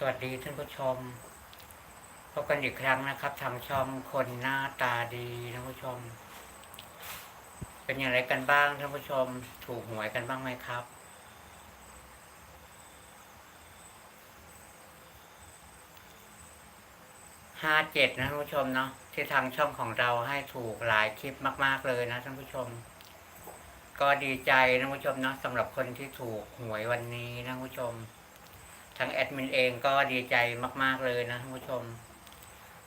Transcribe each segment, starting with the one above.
สวัสดีท่านผู้ชม พบกันอีกครั้งนะครับ ทางช่องคนหน้าตาดีท่านผู้ชม เป็นอย่างไรกันบ้างท่านผู้ชม ถูกหวยกันบ้างไหมครับ ห้าเจ็ดนะท่านผู้ชมเนาะที่ทางช่องของเราให้ถูกหลายคลิปมาก ๆ เลยนะท่านผู้ชม ก็ดีใจนะท่านผู้ชมเนาะสำหรับคนที่ถูกหวยวันนี้นะท่านผู้ชม ทางแอดมินเองก็ดีใจมาก ๆเลยนะท่านผู้ชม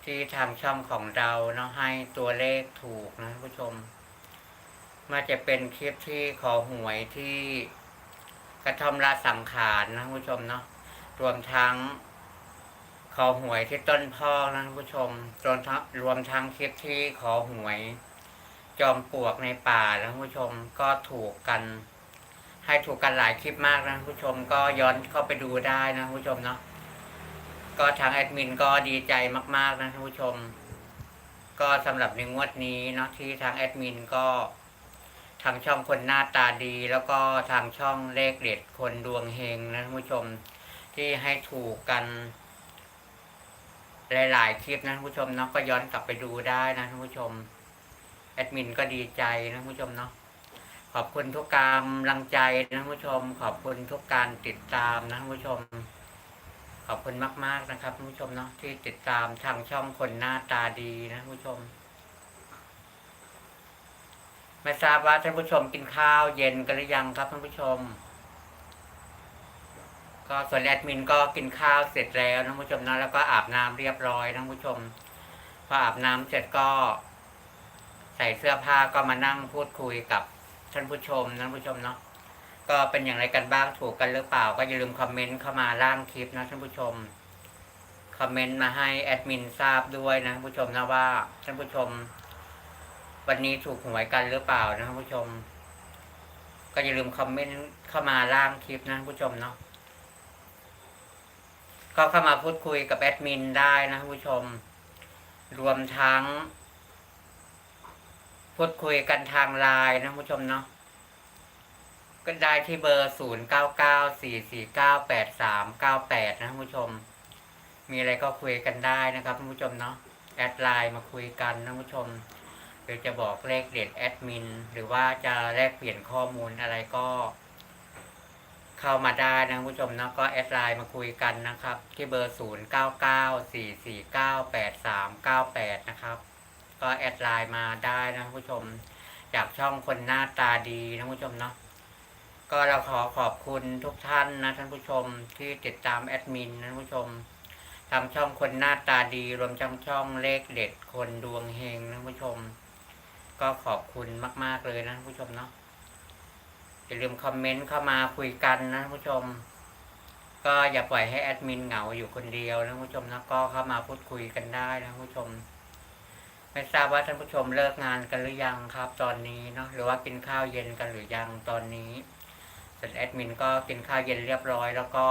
ที่ทางช่องของเราเนาะให้ตัวเลขถูกนะท่านผู้ชมมาจะเป็นคลิปที่ขอหวยที่กระท่อมละสังขารนะท่านผู้ชมเนาะรวมทั้งขอหวยที่ต้นพ่อนะท่านผู้ชมรวมทั้งรวมทั้งคลิปที่ขอหวย จอมปลวกในป่านะท่านผู้ชมก็ถูกกัน ให้ถูกกันหลายคลิปมากนะผู้ชมก็ย้อนเข้าไปดูได้นะผู้ชมเนาะก็ทางแอดมินก็ดีใจมาก ๆ นะท่านผู้ชม ก็สำหรับในงวดนี้เนาะที่ทางแอดมินก็ทางช่องคนหน้าตาดี แล้วก็ทางช่องเลขเด็ดคนดวงเฮงนะท่านผู้ชม ที่ให้ถูกกัน หลาย ๆ คลิปนะท่านผู้ชมเนาะก็ย้อนกลับไปดูได้นะท่านผู้ชมแอดมินก็ดีใจนะท่านผู้ชมเนาะ ขอบคุณทุกการกำลังใจนะท่านผู้ชม ขอบคุณทุกการติดตามนะท่านผู้ชม ขอบคุณมาก ๆนะครับท่านผู้ชมเนาะที่ติดตามทางช่องคนหน้าตาดีนะท่านผู้ชม ไม่ทราบว่าท่านผู้ชมกินข้าวเย็นกันหรือยังครับท่านผู้ชม ก็ส่วนแอดมินก็กินข้าวเสร็จแล้วนะท่านผู้ชมนะแล้วก็อาบน้ำเรียบร้อยนะท่านผู้ชมพออาบน้ำเสร็จก็ ใส่เสื้อผ้าก็มานั่งพูดคุยกับ ท่านผู้ชมนะท่านผู้ชมเนาะก็เป็นอย่างไรกันบ้างถูกกันหรือเปล่า ก็อย่าลืมคอมเมนต์เข้ามาล่างคลิปนะท่านผู้ชมคอมเมนต์มาให้แอดมินทราบด้วยนะท่านผู้ชมนะว่าท่านผู้ชม วันนี้ถูกหวยกันหรือเปล่านะท่านผู้ชม ก็อย่าลืมคอมเมนต์เข้ามาล่างคลิปนะท่านผู้ชมเนาะก็เข้ามาพูดคุยกับแอดมินได้นะท่านผู้ชม รวมทั้ง พูดคุยกันทางไลน์นะผู้ชมเนาะก็ได้ที่เบอร์ศูนย์เก้าเก้าสี่สี่เก้าแปดสามเก้าแปดนะผู้ชม มีอะไรก็คุยกันได้นะครับผู้ชมเนาะแอดไลน์มาคุยกันนะผู้ชมหรือจะบอกเลขเด็ดแอดมิน หรือว่าจะแลกเปลี่ยนข้อมูลอะไรก็ เข้ามาได้นะผู้ชมเนาะก็แอดไลน์มาคุยกันนะครับ ที่เบอร์ศูนย์เก้าเก้าสี่สี่เก้าแปดสามเก้าแปดนะครับ ก็แอดไลน์มาได้นะผู้ชม จากช่องคนหน้าตาดีนะผู้ชมเนาะก็เราขอขอบคุณทุกท่านนะท่านผู้ชมที่ติดตามแอดมินนะผู้ชมทางช่องคนหน้าตาดีรวมทั้งช่องเลขเด็ดคนดวงเฮงนะผู้ชม ก็ขอบคุณมาก ๆเลยนะผู้ชมเนาะอย่าลืมคอมเมนต์เข้ามาคุยกันนะผู้ชม ก็อย่าปล่อยให้แอดมินเหงาอยู่คนเดียวนะผู้ชมนะก็เข้ามาพูดคุยกันได้นะผู้ชม ไม่ทราบว่าท่านผู้ชมเลิกงานกันหรือยังครับ ตอนนี้เนาะหรือว่ากินข้าวเย็นกันหรือยังตอนนี้ส่วนแอดมินก็กินข้าวเย็นเรียบร้อย แล้วก็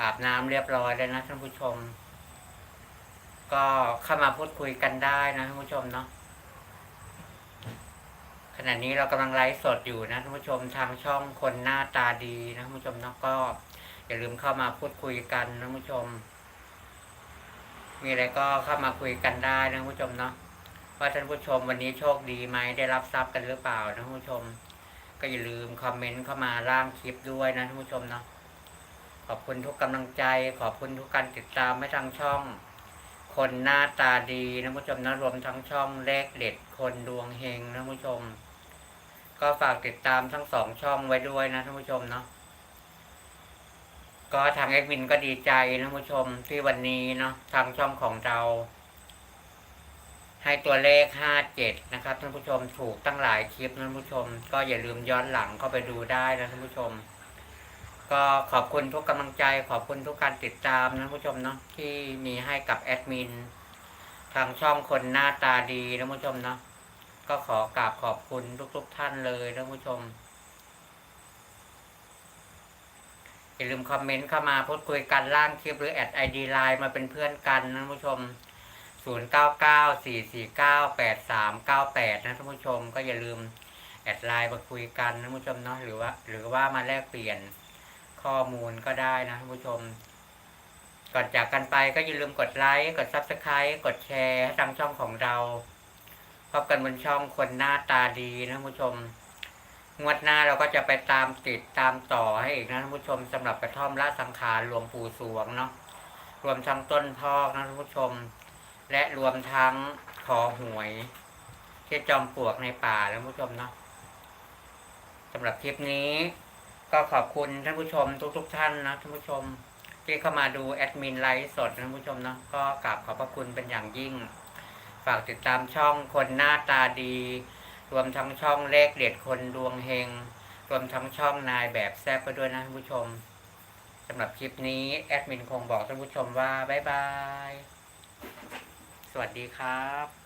อาบน้ำเรียบร้อยแล้วนะท่านผู้ชม ก็เข้ามาพูดคุยกันได้นะท่านผู้ชมเนาะขณะนี้เรากำลังไลฟ์สดอยู่นะท่านผู้ชมทางช่องคนหน้าตาดีนะท่านผู้ชมเนาะก็อย่าลืมเข้ามาพูดคุยกันนะท่านผู้ชม มีอะไรก็เข้ามาคุยกันได้นะผู้ชมเนาะว่าท่านผู้ชมวันนี้โชคดีไหมได้รับทรัพย์กันหรือเปล่านะผู้ชม ก็อย่าลืมคอมเมนต์เข้ามาล่างคลิปด้วยนะท่านผู้ชมเนาะขอบคุณทุกกำลังใจ ขอบคุณทุกการติดตามไม่ทางช่อง คนหน้าตาดีนะผู้ชมนะรวมทั้งช่องเลขเด็ดคนดวงเฮงนะผู้ชม ก็ฝากติดตามทั้งสองช่องไว้ด้วยนะท่านผู้ชมเนาะ ก็ทางเอ็กวินก็ดีใจนะผู้ชมที่วันนี้เนาะทางช่องของเรา ให้ตัวเลขห้าเจ็ดนะครับท่านผู้ชมถูกตั้งหลายคลิปนะท่านผู้ชม ก็อย่าลืมย้อนหลังเข้าไปดูได้นะท่านผู้ชม ก็ขอบคุณทุกกำลังใจ ขอบคุณทุกการติดตามนะท่านผู้ชมเนาะที่มีให้กับแอดมินทางช่องคนหน้าตาดีนะท่านผู้ชมเนาะก็ขอกราบขอบคุณทุกๆท่านเลยนะท่านผู้ชม อย่าลืมคอมเมนต์เข้ามาพูดคุยกันล่างคลิปหรือแอดไอดีไลน์มาเป็นเพื่อนกันนะท่านผู้ชม 0 9 9 4 4 9 8 3 9 8 นะท่านผู้ชมก็อย่าลืมแอดไลน์มาคุยกันนะท่านผู้ชมเนาะหรือว่า หรือว่ามาแลกเปลี่ยนข้อมูลก็ได้นะท่านผู้ชม ก่อนจากกันไปก็อย่าลืมกดไลค์กด Subscribe กดแชร์ให้ทางช่องของเราพบกันบนช่องคนหน้าตาดีนะท่านผู้ชม งวดหน้าเราก็จะไปตามติดตามต่อให้อีกนะท่านผู้ชมสำหรับกระท่อมละสังขารหลวงปู่สวงเนาะรวมทั้งต้นพอกนะท่านผู้ชม และรวมทั้งขอหวยที่จอมปลวกในป่านะท่านผู้ชมเนาะสำหรับคลิปนี้ก็ขอบคุณท่านผู้ชมทุกๆทท่านนะท่านผู้ชม ที่เข้ามาดูแอดมินไลฟ์สดนะท่านผู้ชมเนาะก็กราบขอบพระคุณเป็นอย่างยิ่ง ฝากติดตามช่องคนหน้าตาดี รวมทั้งช่องเลขเด็ดคนดวงเฮง รวมทั้งช่องนายแบบแซ่บไปด้วยนะท่านผู้ชมสำหรับคลิปนี้แอดมินคงบอกท่านผู้ชมว่าบ๊ายบาย สวัสดีครับ